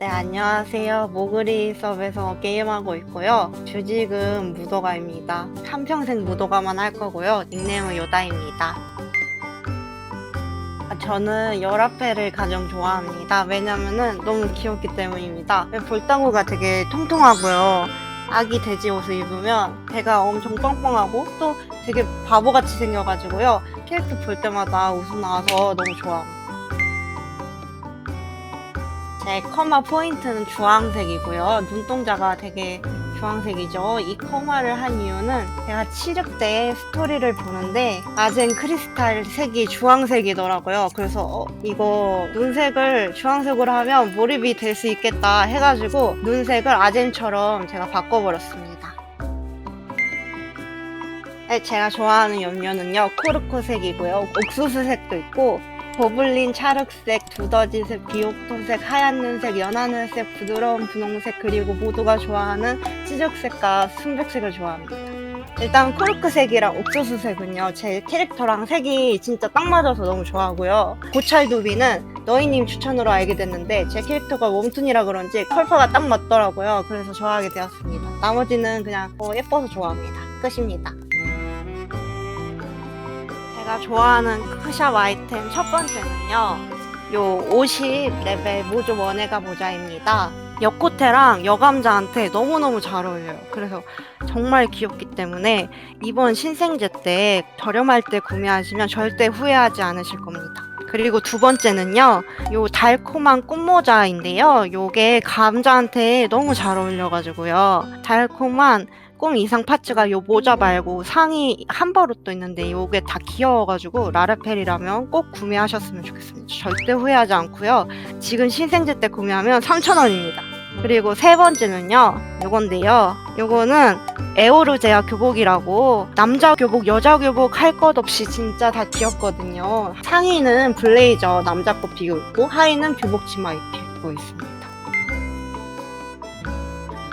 네, 안녕하세요. 모그리 서브에서 게임하고 있고요. 주직은 무도가입니다. 한평생 무도가만 할 거고요. 닉네임은 요다입니다. 아, 저는 열화패를 가장 좋아합니다. 왜냐면은 너무 귀엽기 때문입니다. 볼따구가 되게 통통하고요. 아기 돼지 옷을 입으면 배가 엄청 뻥뻥하고 또 되게 바보같이 생겨가지고요. 캐릭터 볼 때마다 웃음 나와서 너무 좋아합니다. 제 커마 포인트는 주황색이고요. 눈동자가 되게 주황색이죠. 이 커마를 한 이유는 제가 치륵 때 스토리를 보는데 아젠 크리스탈 색이 주황색이더라고요. 그래서 어, 이거 눈색을 주황색으로 하면 몰입이 될 수 있겠다 해가지고 눈색을 아젠처럼 제가 바꿔버렸습니다. 네, 제가 좋아하는 염료는요 코르코색이고요 옥수수색도 있고 버블린 찰흑색, 두더지색, 비옥토색, 하얀 눈색, 연한 눈색, 부드러운 분홍색 그리고 모두가 좋아하는 찌적색과 순백색을 좋아합니다. 일단 코르크색이랑 옥수수색은요 제 캐릭터랑 색이 진짜 딱 맞아서 너무 좋아하고요. 고찰도비는 너희님 추천으로 알게 됐는데 제 캐릭터가 웜툰이라 그런지 컬퍼가 딱 맞더라고요. 그래서 좋아하게 되었습니다. 나머지는 그냥 어, 예뻐서 좋아합니다. 끝입니다 제가 좋아하는 크샵 아이템 첫 번째는요. 요 50레벨 모조 원해가 모자입니다. 여코테랑 여감자한테 너무너무 잘 어울려요. 그래서 정말 귀엽기 때문에 이번 신생제 때 저렴할 때 구매하시면 절대 후회하지 않으실 겁니다. 그리고 두 번째는요, 요 달콤한 꽃모자인데요. 요게 감자한테 너무 잘 어울려가지고요. 달콤한 꽁 이상 파츠가 요 모자 말고 상의 한 벌옷도 있는데 요게 다 귀여워가지고 라라펠이라면 꼭 구매하셨으면 좋겠습니다. 절대 후회하지 않고요. 지금 신생제 때 구매하면 3,000원입니다. 그리고 세 번째는요, 요건데요. 요거는 에오르제아 교복이라고 남자 교복, 여자 교복 할 것 없이 진짜 다 귀엽거든요. 상의는 블레이저 남자 거 비고 있고 하의는 교복 치마 입고 있습니다.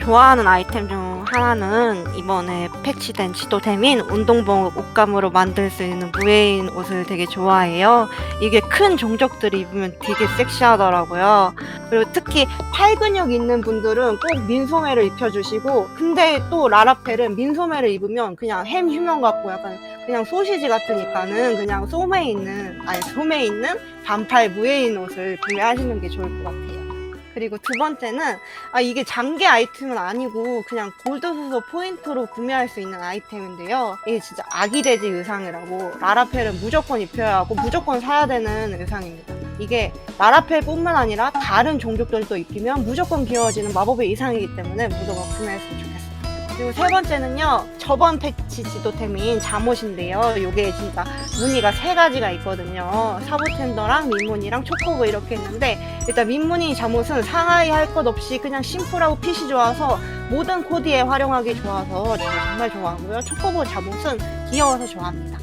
좋아하는 아이템 중 하나는 이번에 패치된 지도템인 운동복 옷감으로 만들 수 있는 무해인 옷을 되게 좋아해요. 이게 큰 종족들이 입으면 되게 섹시하더라고요. 그리고 특히 팔 근육 있는 분들은 꼭 민소매를 입혀주시고 근데 또 라라펠은 민소매를 입으면 그냥 햄 휴면 같고 약간 그냥 소시지 같으니까는 그냥 소매 있는 아니 소매 있는 반팔 무해인 옷을 구매하시는 게 좋을 것 같아요. 그리고 두 번째는 아 이게 장기 아이템은 아니고 그냥 골드 수소 포인트로 구매할 수 있는 아이템인데요. 이게 진짜 아기 돼지 의상이라고 라라펠은 무조건 입혀야 하고 무조건 사야 되는 의상입니다. 이게 라라펠뿐만 아니라 다른 종족들도 입히면 무조건 귀여워지는 마법의 의상이기 때문에 무조건 구매했으면 좋겠어요. 그리고 세 번째는요 저번 패치 지도템인 잠옷인데요. 요게 진짜 무늬가 세 가지가 있거든요. 사보텐더랑 민무늬랑 초코보 이렇게 있는데 일단 민무늬 잠옷은 상하이 할 것 없이 그냥 심플하고 핏이 좋아서 모든 코디에 활용하기 좋아서 제가 정말 좋아하고요. 초코보 잠옷은 귀여워서 좋아합니다.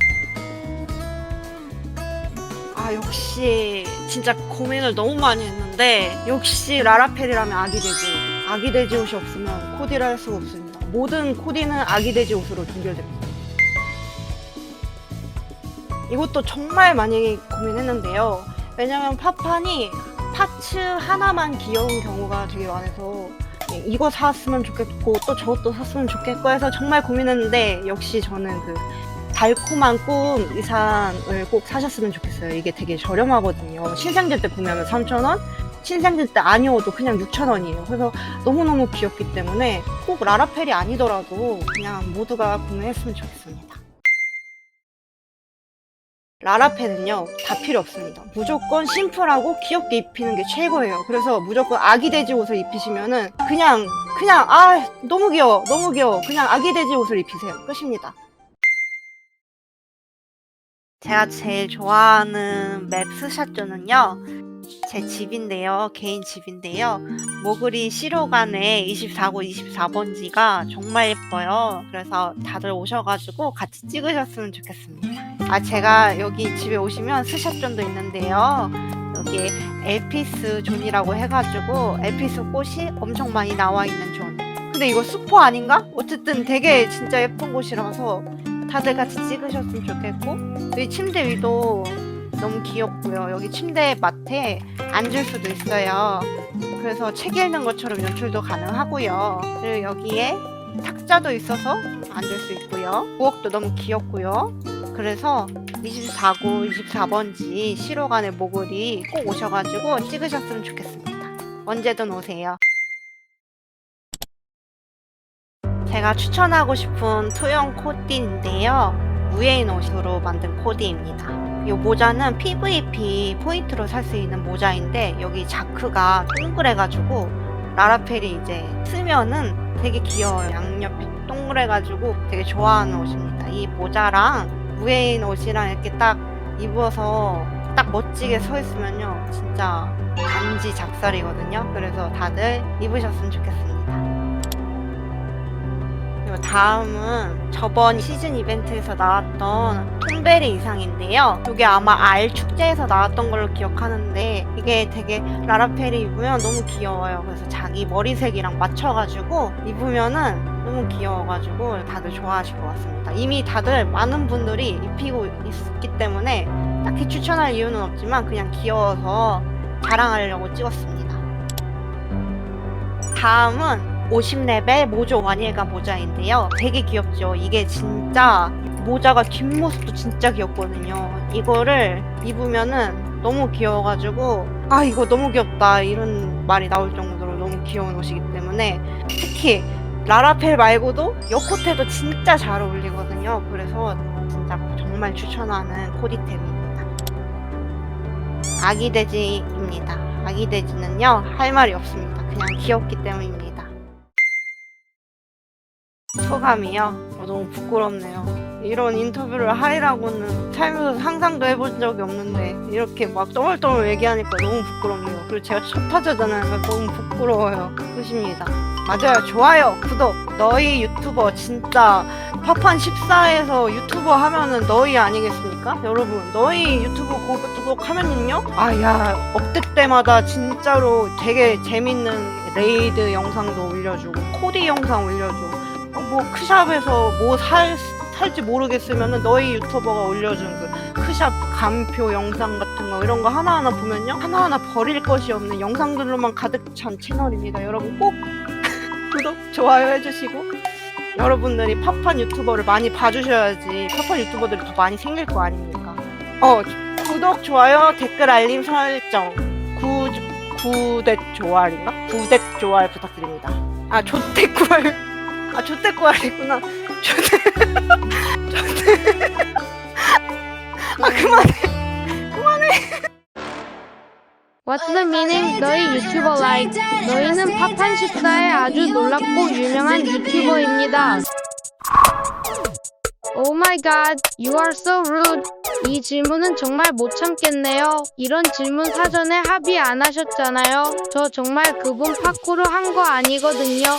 아 역시 진짜 고민을 너무 많이 했는데 역시 라라펠이라면 아기 돼지 아기 돼지 옷이 없으면 코디를 할 수가 없습니다 모든 코디는 아기 돼지 옷으로 종결됩니다 이것도 정말 많이 고민했는데요 왜냐면 파판이 파츠 하나만 귀여운 경우가 되게 많아서 네, 이거 샀으면 좋겠고 또 저것도 샀으면 좋겠고 해서 정말 고민했는데 역시 저는 그 달콤한 꿈 의상을 꼭 사셨으면 좋겠어요. 이게 되게 저렴하거든요. 신생제 때 구매하면 3,000원, 신생제 때 아니어도 그냥 6,000원이에요. 그래서 너무너무 귀엽기 때문에 꼭 라라펠이 아니더라도 그냥 모두가 구매했으면 좋겠습니다. 라라펠은요, 다 필요 없습니다. 무조건 심플하고 귀엽게 입히는 게 최고예요. 그래서 무조건 아기 돼지 옷을 입히시면은 그냥, 그냥, 아, 너무 귀여워, 너무 귀여워. 그냥 아기 돼지 옷을 입히세요. 끝입니다. 제가 제일 좋아하는 맵 스샷존은요. 제 집인데요. 개인 집인데요. 모그리 시로간의 24고 24번지가 정말 예뻐요. 그래서 다들 오셔가지고 같이 찍으셨으면 좋겠습니다. 아, 제가 여기 집에 오시면 스샷존도 있는데요. 여기 엘피스 존이라고 해가지고 엘피스 꽃이 엄청 많이 나와 있는 존. 근데 이거 수포 아닌가? 어쨌든 되게 진짜 예쁜 곳이라서 다들 같이 찍으셨으면 좋겠고 여기 침대 위도 너무 귀엽고요. 여기 침대 맡에 앉을 수도 있어요. 그래서 책 읽는 것처럼 연출도 가능하고요. 그리고 여기에 탁자도 있어서 앉을 수 있고요. 부엌도 너무 귀엽고요. 그래서 24구, 24번지 시로간의 모글이 꼭 오셔가지고 찍으셨으면 좋겠습니다. 언제든 오세요. 제가 추천하고 싶은 투영 코디인데요. 무예인 옷으로 만든 코디입니다. 이 모자는 PVP 포인트로 살 수 있는 모자인데 여기 자크가 동그래가지고 라라펠이 이제 쓰면은 되게 귀여워요. 양옆이 동그래가지고 되게 좋아하는 옷입니다. 이 모자랑 무예인 옷이랑 이렇게 딱 입어서 딱 멋지게 서 있으면요. 진짜 간지 작살이거든요. 그래서 다들 입으셨으면 좋겠습니다. 그리고 다음은 저번 시즌 이벤트에서 나왔던 톰베리 의상인데요. 이게 아마 알 축제에서 나왔던 걸로 기억하는데 이게 되게 입으면 너무 귀여워요. 그래서 자기 머리색이랑 맞춰가지고 입으면은 너무 귀여워가지고 다들 좋아하실 것 같습니다. 이미 다들 많은 분들이 입히고 있기 때문에 딱히 추천할 이유는 없지만 그냥 귀여워서 자랑하려고 찍었습니다. 다음은 50레벨 모조 와니엘가 모자인데요. 되게 귀엽죠? 이게 진짜 모자가 뒷모습도 진짜 귀엽거든요. 이거를 입으면은 너무 귀여워가지고 아 이거 너무 귀엽다 이런 말이 나올 정도로 너무 귀여운 옷이기 때문에 특히 라라펠 말고도 요코테도 진짜 잘 어울리거든요. 그래서 진짜 정말 추천하는 코디템입니다. 아기 돼지입니다. 아기 돼지는요 할 말이 없습니다. 그냥 귀엽기 때문입니다. 소감이요? 어, 너무 부끄럽네요. 이런 인터뷰를 하리라고는 살면서 상상도 해본 적이 없는데 이렇게 막 떠물떠물 얘기하니까 너무 부끄럽네요. 그리고 제가 첫 타자잖아요. 너무 부끄러워요. 끝입니다. 맞아요. 좋아요. 구독. 너희 유튜버 진짜 파판 14에서 유튜버 하면은 너희 아니겠습니까? 여러분 너희 유튜브 구- 구독하면은요 아 야 업데 때마다 진짜로 되게 재밌는 레이드 영상도 올려주고 코디 영상 올려주고 어, 뭐 크샵에서 뭐 살, 살지 모르겠으면은 너희 유튜버가 올려준 그 크샵 간표 영상 같은 거 이런 거 하나하나 보면요? 하나하나 버릴 것이 없는 영상들로만 가득 찬 채널입니다. 여러분 꼭 구독 좋아요 해주시고 여러분들이 팝판 유튜버를 많이 봐주셔야지 팝판 유튜버들이 더 많이 생길 거 아닙니까? 어 구독 좋아요 댓글 알림 설정. 구 구댓 조알인가? 구댓 조알 부탁드립니다. 아 조댓 구알 아 조댓 구알이구나 조댓 조댓 아 그만해 What's the meaning? 너희 유튜버 like 너희는 파판 14의 아주 놀랍고 유명한 유튜버입니다. Oh my god, you are so rude. 이 질문은 정말 못 참겠네요. 이런 질문 사전에 합의 안 하셨잖아요. 저 정말 그분 파쿠르 한 거 아니거든요.